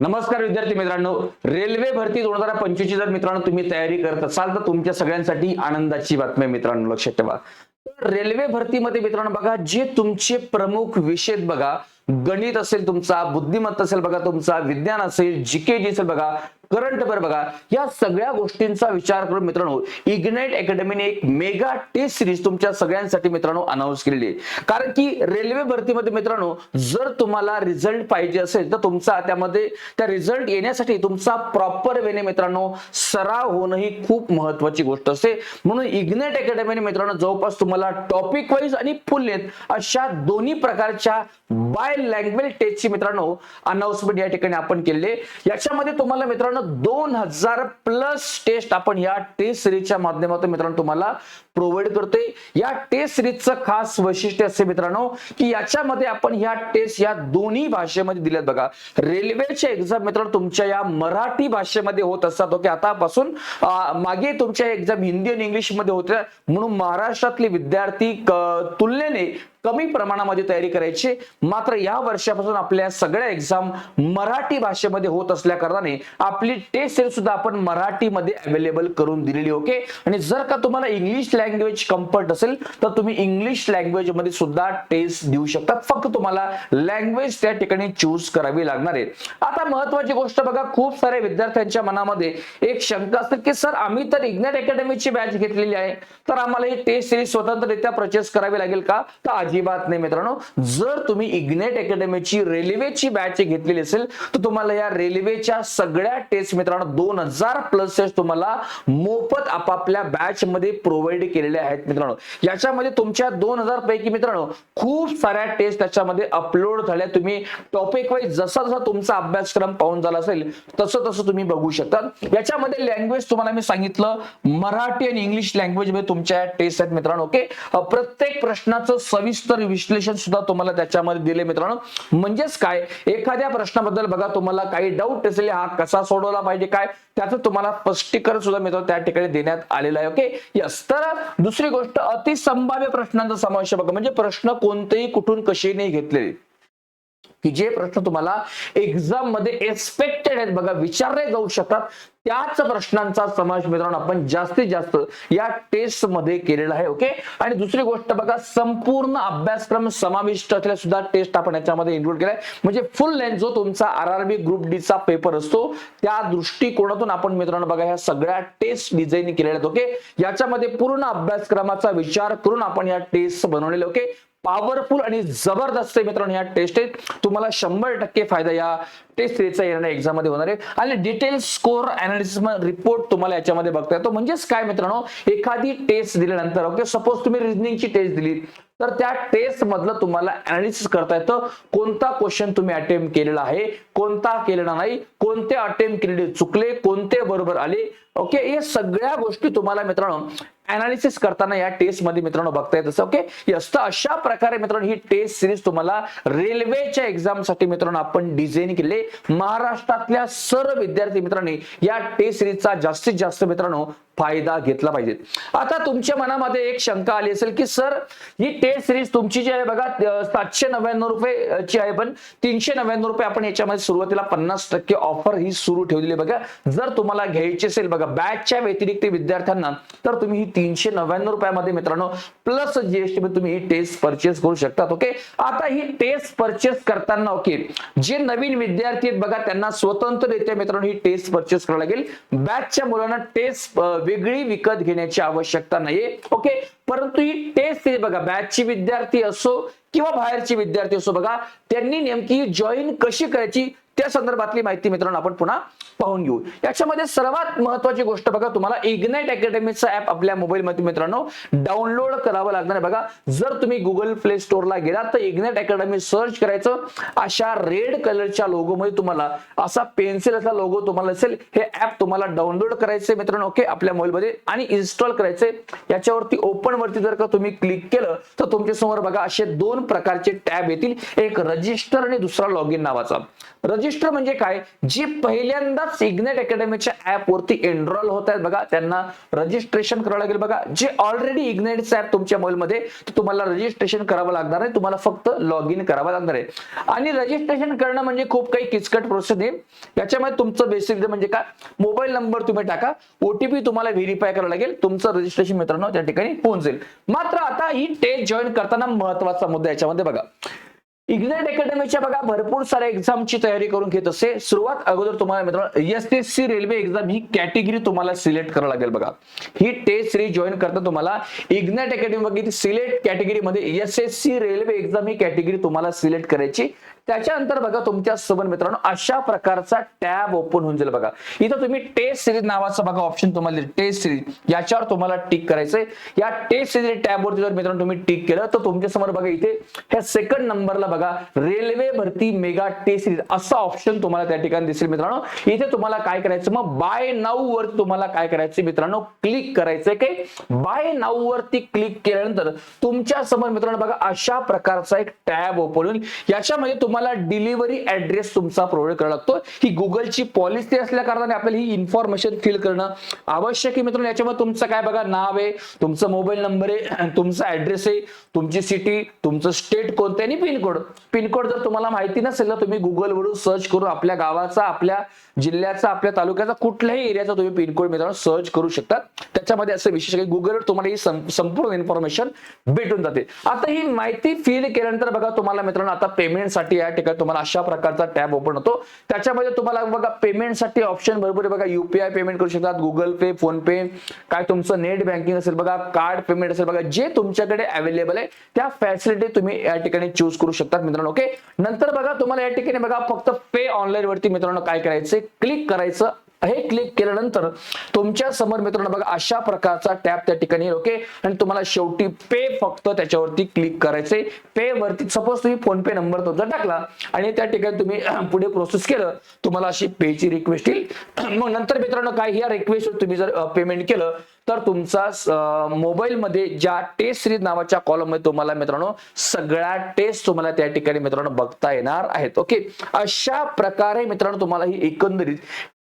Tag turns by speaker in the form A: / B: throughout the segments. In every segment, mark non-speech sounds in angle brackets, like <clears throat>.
A: नमस्कार विद्यार्थी मित्रांनो. रेल्वे भरती दोन हजार पंचवीस जर मित्रांनो तुम्ही तयारी करत असाल तर तुमच्या सगळ्यांसाठी आनंदाची बातमी मित्रांनो. लक्षात ठेवा. रेल्वे भरतीमध्ये मित्रांनो बघा जे तुमचे प्रमुख विषय बघा गणित असेल तुमचा बुद्धिमत्ता असेल बघा तुमचा विज्ञान असेल जी के जी असेल बघा करंट अफेअर बघा. या सगळ्या गोष्टींचा विचार करून मित्रांनो इग्नाइट अकॅडमीने एक मेगा टेस्ट सिरीज तुमच्या सगळ्यांसाठी मित्रांनो अनाऊन्स केलेली आहे. कारण की रेल्वे भरतीमध्ये मित्रांनो जर तुम्हाला रिझल्ट पाहिजे असेल तर तुमचा त्यामध्ये त्या रिझल्ट येण्यासाठी तुमचा प्रॉपर वेने मित्रांनो सराव होणं ही खूप महत्वाची गोष्ट असते. म्हणून इग्नाइट अकॅडमीने मित्रांनो जवळपास तुम्हाला टॉपिक वाईज आणि फुल लेंथ अशा दोन्ही प्रकारच्या बाय लँग्वेज टेस्टची मित्रांनो अनाऊन्समेंट या ठिकाणी आपण केलेली याच्यामध्ये तुम्हाला मित्रांनो दोन हजार प्लस टेस्ट आपण या टेस्ट सिरीजच्या माध्यमातून मित्रांनो तुम्हाला प्रोव्हाइड करतोय. या टेस्ट सिरीजचं खास वैशिष्ट्य असे मित्रांनो की याच्यामध्ये आपण या टेस्ट या दोन्ही भाषेमध्ये दिल्यात बघा. रेल्वेचे एक्झाम मित्रांनो तुमच्या या मराठी भाषेमध्ये होत असतात ओके? आतापासून मागे तुमच्या एक्झाम हिंदी आणि इंग्लिशमध्ये होत्या. म्हणून महाराष्ट्रातले विद्यार्थी तुलनेने कमी प्रमाणामध्ये तयारी करायची. मात्र या वर्षापासून आपल्या सगळ्या एक्झाम मराठी भाषेमध्ये होत असल्या कारणाने आपली टेस्ट सिरीज सुद्धा आपण मराठीमध्ये अवेलेबल करून दिलेली ओके आणि जर का तुम्हाला इंग्लिश लँग्वेज कम्फर्ट असेल तर तुम्ही इंग्लिश लँग्वेजमध्ये सुद्धा टेस्ट देऊ शकता. फक्त तुम्हाला लँग्वेज त्या ठिकाणी चूज करावी लागणार आहे. आता महत्वाची गोष्ट बघा खूप साऱ्या विद्यार्थ्यांच्या मनामध्ये एक शंका असते की सर आम्ही तर इग्नेट अकॅडमीची बॅच घेतलेली आहे. तर आम्हाला ही टेस्ट सिरीज स्वतंत्ररित्या परचेस करावी लागेल का? तर अजिबात नाही मित्रांनो. जर तुम्ही इग्नेट अकॅडमीची रेल्वेची बॅच घेतलेली असेल तर तुम्हाला या रेल्वेच्या सगळ्या टेस्ट मित्रांनो दोन हजार प्लस टेस्ट तुम्हाला मोफत आपापल्या बॅच मध्ये प्रोव्हाइड केलेल्या आहेत मित्रांनो. याच्यामध्ये तुमच्या दोन हजार पैकी मित्रांनो खूप साऱ्या टेस्ट त्याच्यामध्ये अपलोड झाल्या. तुम्ही टॉपिक वाईज जसा जसा तुमचा अभ्यासक्रम पाहून झाला असेल तसं तसं तुम्ही बघू शकता. याच्यामध्ये लँग्वेज तुम्हाला मी सांगितलं मराठी आणि इंग्लिश लँग्वेजमध्ये तुमच्या टेस्ट आहेत मित्रांनो ओके प्रत्येक प्रश्नाचं सविस्तर विश्लेषण सुद्धा तुम्हाला त्याच्यामध्ये दिले मित्रांनो. म्हणजेच काय? एखाद्या प्रश्नाबद्दल बघा तुम्हाला काही डाऊट असेल हा कसा सोडवला पाहिजे काय? त्याचं तुम्हाला स्पष्टीकरण सुद्धा मित्रांनो त्या ठिकाणी देण्यात आलेलं आहे ओके यस तर दुसरी गोष्ट अतिसंभाव्य प्रश्नांचा समावेश बघा. म्हणजे प्रश्न कोणतेही कुठून कसे नाही घेतलेले. की जे प्रश्न तुम्हाला एक्झाममध्ये एक्सपेक्टेड आहेत बघा विचारले जाऊ शकतात. त्याच प्रश्नांचा समावेश मित्रांनो आपण जास्तीत जास्त या टेस्टमध्ये केलेला आहे ओके आणि दुसरी गोष्ट बघा संपूर्ण अभ्यासक्रम समाविष्ट असलेल्या सुद्धा टेस्ट आपण याच्यामध्ये इन्क्लूड केलाय. म्हणजे फुल लेंथ जो तुमचा R R B group D चा पेपर असतो त्या दृष्टिकोनातून आपण मित्रांनो बघा ह्या सगळ्या टेस्ट डिझाईन केलेल्या आहेत ओके याच्यामध्ये पूर्ण अभ्यासक्रमाचा विचार करून आपण या टेस्ट बनवलेले ओके पॉवरफुल आणि जबरदस्त आहे मित्रांनो या टेस्ट आहेत. तुम्हाला शंभर टक्के फायदा या टेस्ट सिरीजचा येणाऱ्या एक्झाममध्ये होणार आहे. आणि डिटेल स्कोर अनालिसिस रिपोर्ट तुम्हाला याच्यामध्ये बघता येतो. म्हणजेच काय मित्रांनो? एखादी टेस्ट दिल्यानंतर ओके सपोज तुम्ही रिजनिंगची टेस्ट दिली तर त्या टेस्ट मधलं तुम्हाला अनालिसिस करता येतं. कोणता क्वेश्चन तुम्ही अटेम्प्ट केलेला आहे कोणता केलेला नाही कोणते अटेम्प्ट केलेले चुकले कोणते बरोबर आले ओके हे सगळ्या गोष्टी तुम्हाला मित्रांनो अनालिसिस करताना या टेस्टमध्ये मित्रांनो बघता येत असं ओके यस तर अशा प्रकारे मित्रांनो ही टेस्ट सिरीज तुम्हाला रेल्वेच्या एक्झामसाठी मित्रांनो आपण डिझाईन केले. महाराष्ट्रातल्या सर्व विद्यार्थी मित्रांनी या टेस्ट सिरीजचा जास्तीत जास्त मित्रांनो फायदा घेतला पाहिजे. आता तुमच्या मनामध्ये एक शंका आली असेल की सर ही टेस्ट सिरीज तुमची जी आहे बघा सातशे नव्याण्णव रुपये ची आहे पण तीनशे नव्याण्णव रुपये आपण याच्यामध्ये सुरुवातीला पन्नास टक्के ऑफर ही सुरू ठेवलेली आहे. बघा जर तुम्हाला घ्यायची असेल बघा बॅचच्या व्यतिरिक्त विद्यार्थ्यांना तर तुम्ही ही तीनशे नव्याण्णव रुपयामध्ये मित्रांनो प्लस जीएसटी मध्ये तुम्ही ही टेस्ट परचेस करू शकतात ओके आता ही टेस्ट परचेस करताना ओके जे नवीन विद्यार्थी आहेत बघा त्यांना स्वतंत्ररित्या मित्रांनो ही टेस्ट परचेस करावी लागेल. बॅचच्या मुलांना टेस्ट वेगळी विकत घेण्याची आवश्यकता नाहीये. ओके? परंतु ही टेस्ट बघा. बॅचची विद्यार्थी असो किंवा बाहेरची विद्यार्थी असो बघा त्यांनी नेमकी जॉईन कशी करायची? त्या संदर्भातली माहिती मित्रांनो आपण पुन्हा पाहून घेऊ. याच्यामध्ये सर्वात महत्वाची गोष्ट बघा तुम्हाला इग्नाइट अकॅडमीचं ऍप आपल्या मोबाईलमध्ये मित्रांनो डाउनलोड करावं लागणार बघा जर तुम्ही गुगल प्ले स्टोअरला गेलात तर इग्नाइट अकॅडमी सर्च करायचं. अशा रेड कलरच्या लोगो मध्ये तुम्हाला असा पेन्सिल असा लोगो तुम्हाला असेल हे ऍप तुम्हाला डाउनलोड करायचे मित्रांनो ओके आपल्या मोबाईलमध्ये आणि इन्स्टॉल करायचे याच्यावरती ओपन वरती जर का तुम्ही क्लिक केलं तर तुमच्यासमोर बघा असे दोन प्रकारचे टॅब येतील. एक रजिस्टर आणि दुसरा लॉग इन नावाचा. रजिस्टर रजिस्टर म्हणजे काय? जे पहिल्यांदाच इग्नेट अकॅडमीच्या ऍप वरती एनरोल होत आहेत बघा त्यांना रजिस्ट्रेशन करावं लागेल बघा. जे ऑलरेडी इग्नेट ऍप तुमच्या मोबाईलमध्ये तुम्हाला रजिस्ट्रेशन करावं लागणार आहे. तुम्हाला फक्त लॉग इन करावं लागणार आहे. आणि रजिस्ट्रेशन करणं म्हणजे खूप काही किचकट प्रोसेस आहे. याच्यामध्ये तुमचं बेसिक म्हणजे काय? मोबाईल नंबर तुम्ही टाका. ओटीपी तुम्हाला व्हेरीफाय करावं लागेल. तुमचं रजिस्ट्रेशन मित्रांनो त्या ठिकाणी होऊन जाईल. मात्र आता ही टेस्ट जॉईन करताना महत्त्वाचा मुद्दा याच्यामध्ये बघा. इग्नेट अकॅडमीच्या बघा भरपूर साऱ्या एक्झामची तयारी करून घेत असते सुरुवात अगोदर तुम्हाला मित्रांनो S S C railway exam ही कॅटेगरी तुम्हाला सिलेक्ट करावं लागेल बघा. ही टेस्ट सिरीज जॉईन करता तुम्हाला इग्नेट अकॅडमी बघितली सिलेक्ट कॅटेगरीमध्ये S S C railway exam ही कॅटेगरी तुम्हाला सिलेक्ट करायची. त्याच्यानंतर बघा तुमच्यासोबत मित्रांनो अशा प्रकारचा टॅब ओपन होऊन जाईल बघा. इथं तुम्ही टेस्ट सिरीज नावाचं बघा ऑप्शन तुम्हाला टेस्ट सिरीज याच्यावर तुम्हाला टिक करायचंय. या टेस्ट सिरीज टॅब वरती जर मित्रांनो तुम्ही टिक केलं तर तुमच्यासमोर बघा इथे ह्या सेकंड नंबरला बघा रेल्वे भरती मेगा टेस्ट सिरीज असा ऑप्शन तुम्हाला त्या ठिकाणी दिसेल मित्रांनो. इथे तुम्हाला काय करायचं मग बाय नाऊ वर तुम्हाला काय करायचं मित्रांनो क्लिक करायचंय काय बाय नाऊ वरती क्लिक केल्यानंतर तुमच्यासमोर मित्रांनो बघा अशा प्रकारचा एक टॅब ओपन होईल. याच्यामध्ये तुम्हाला डिलिव्हरी ऍड्रेस तुमचा प्रोव्हाइड करावा लागतो. ही गुगलची पॉलिसी असल्या कारणाने आपल्याला ही इन्फॉर्मेशन फिल करणं आवश्यक आहे मित्रांनो. याच्यामध्ये तुमचं काय बघा नाव आहे तुमचा मोबाईल नंबर आहे तुमचा ऍड्रेस आहे तुमची सिटी तुमचं स्टेट कोणतं आणि पिनकोड पिनकोड जर तुम्हाला माहिती नसेल ना तुम्ही गुगलवरून सर्च करून आपल्या गावाचा आपल्या जिल्ह्याचा आपल्या तालुक्याचा कुठल्याही एरियाचा तुम्ही पिनकोड मित्रांनो सर्च करू शकता. त्याच्यामध्ये असं विशेष काही गुगलवर तुम्हाला ही संपूर्ण इन्फॉर्मेशन भेटून जाते. आता ही माहिती फिल केल्यानंतर बघा तुम्हाला मित्रांनो आता पेमेंटसाठी या ठिकाणी तुम्हाला अशा प्रकारचा टॅब ओपन होतो. त्याच्यामध्ये तुम्हाला बघा पेमेंटसाठी ऑप्शन भरपूर बघा. युपीआय पेमेंट करू शकतात गुगल पे फोन पे काय तुमचं नेट बँकिंग असेल बघा कार्ड पेमेंट असेल बघा जे तुमच्याकडे अवेलेबल आहे त्या फॅसिलिटी तुम्ही या ठिकाणी चूज करू शकतात मित्रांनो ओके नंतर बघा तुम्हाला या ठिकाणी बघा फक्त पे ऑनलाईन वरती मित्रांनो काय करायचं क्लिक करायचं हे क्लिक केल्यानंतर तुमच्यासमोर मित्रांनो बघा अशा प्रकारचा टॅब त्या ठिकाणी ओके आणि तुम्हाला शेवटी पे फक्त त्याच्यावरती क्लिक करायचे पे वरती सपोज तुम्ही फोन पे नंबर तुमचा टाकला आणि त्या ठिकाणी तुम्ही <clears throat> पुढे प्रोसेस केलं तुम्हाला अशी पेची रिक्वेस्ट येईल. <clears throat> मग नंतर मित्रांनो काय ह्या रिक्वेस्ट तुम्ही जर पेमेंट केलं तर तुमचा मोबाईल मध्ये ज्या टेस्ट सिरीज नावाच्या कॉलममध्ये तुम्हाला मित्रांनो सगळ्या टेस्ट तुम्हाला त्या ठिकाणी मित्रांनो बघता येणार आहेत ओके? अशा प्रकारे मित्रांनो तुम्हाला ही एकंदरीत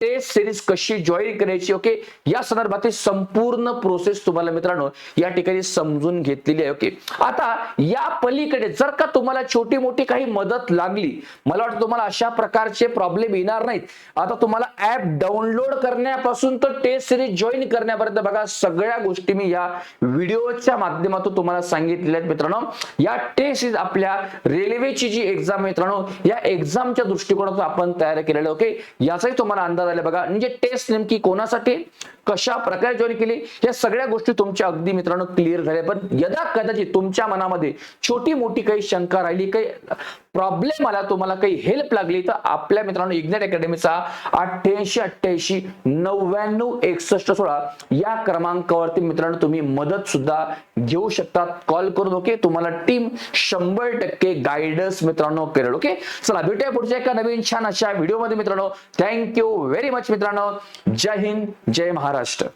A: टेस्ट सिरीज कशी जॉईन करायची ओके? या संदर्भातील संपूर्ण प्रोसेस तुम्हाला मित्रांनो या ठिकाणी समजून घेतलेली आहे ओके? आता या पलीकडे जर का तुम्हाला छोटी मोठी काही मदत लागली मला वाटतं तुम्हाला अशा प्रकारचे प्रॉब्लेम येणार नाहीत. आता तुम्हाला ऍप डाउनलोड करण्यापासून तर टेस्ट सिरीज जॉईन करण्यापर्यंत बघा सगळ्या गोष्टी मी या व्हिडिओच्या माध्यमातून तुम्हाला सांगितलेल्या आहेत मित्रांनो. या टेस्ट इज आपल्या रेल्वेची जी एक्झाम मित्रांनो या एक्झामच्या दृष्टिकोनातून आपण तयार केलेलं ओके याचाही तुम्हाला अंदाज आला बघा. म्हणजे टेस्ट नेमकी कोणासाठी कशा प्रकारे जॉईन केली या सगळ्या गोष्टी तुमच्या अगदी मित्रांनो क्लिअर झाल्या. पण यदा कदाचित तुमच्या मनामध्ये छोटी मोठी काही शंका राहिली काही प्रॉब्लेम आला तुम्हाला काही हेल्प लागली तर आपल्या मित्रांनो इग्नेट अकॅडमीचा अठ्ठ्याऐंशी अठ्ठ्याऐंशी नव्याण्णव एकसष्ट सोळा या क्रमांकावरती मित्रांनो तुम्ही मदत सुद्धा घेऊ शकतात. कॉल करून ओके तुम्हाला टीम शंभर टक्के गायडन्स मित्रांनो करेल ओके चला भेटूया पुढच्या एका नवीन छान अशा व्हिडिओमध्ये मित्रांनो. थँक्यू व्हेरी मच मित्रांनो. जय हिंद जय महाराष्ट्र.